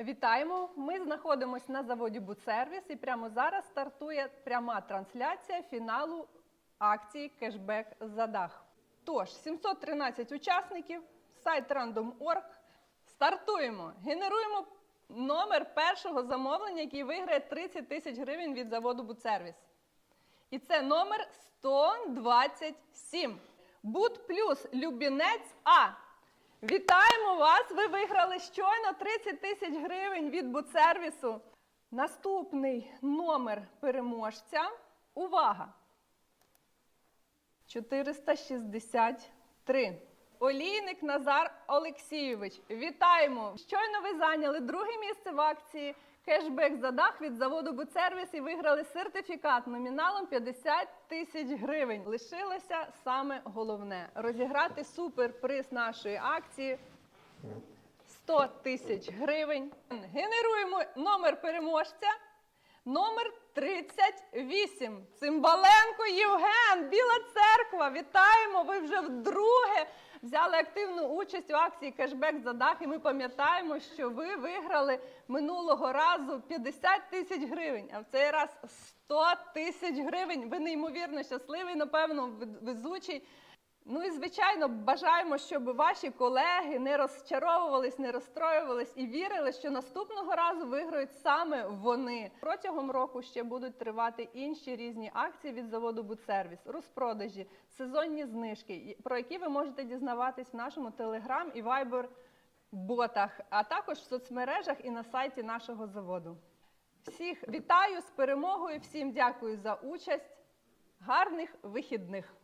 Вітаємо! Ми знаходимося на заводі Будсервіс і прямо зараз стартує пряма трансляція фіналу акції Кешбек за дах. Тож, 713 учасників, сайт Random.org. Стартуємо! Генеруємо номер першого замовлення, який виграє 30 тисяч гривень від заводу Будсервіс. І це номер 127. Буд плюс Любінець А. Вітаємо вас! Ви виграли щойно 30 тисяч гривень від Будсервісу. Наступний номер переможця. Увага! 463. Олійник Назар Олексійович. Вітаємо! Щойно ви зайняли друге місце в акції Кешбек за дах від заводу Будсервіс і виграли сертифікат номіналом 50 тисяч гривень. Лишилося саме головне розіграти суперприз нашої акції 100 тисяч гривень. Генеруємо номер переможця. Номер 38. Цимбаленко Євген, Біла церква. Вітаємо! Ви вже вдруге взяли активну участь у акції Кешбек за дах. І ми пам'ятаємо, що ви виграли минулого разу 50 тисяч гривень, а в цей раз 100 тисяч гривень. Ви неймовірно щасливий, напевно, везучий. Ну і звичайно, бажаємо, щоб ваші колеги не розчаровувались, не розстроювались і вірили, що наступного разу виграють саме вони. Протягом року ще будуть тривати інші різні акції від заводу Будсервіс, розпродажі, сезонні знижки, про які ви можете дізнаватись в нашому телеграм і вайбер ботах, а також в соцмережах і на сайті нашого заводу. Всіх вітаю з перемогою, всім дякую за участь. Гарних вихідних!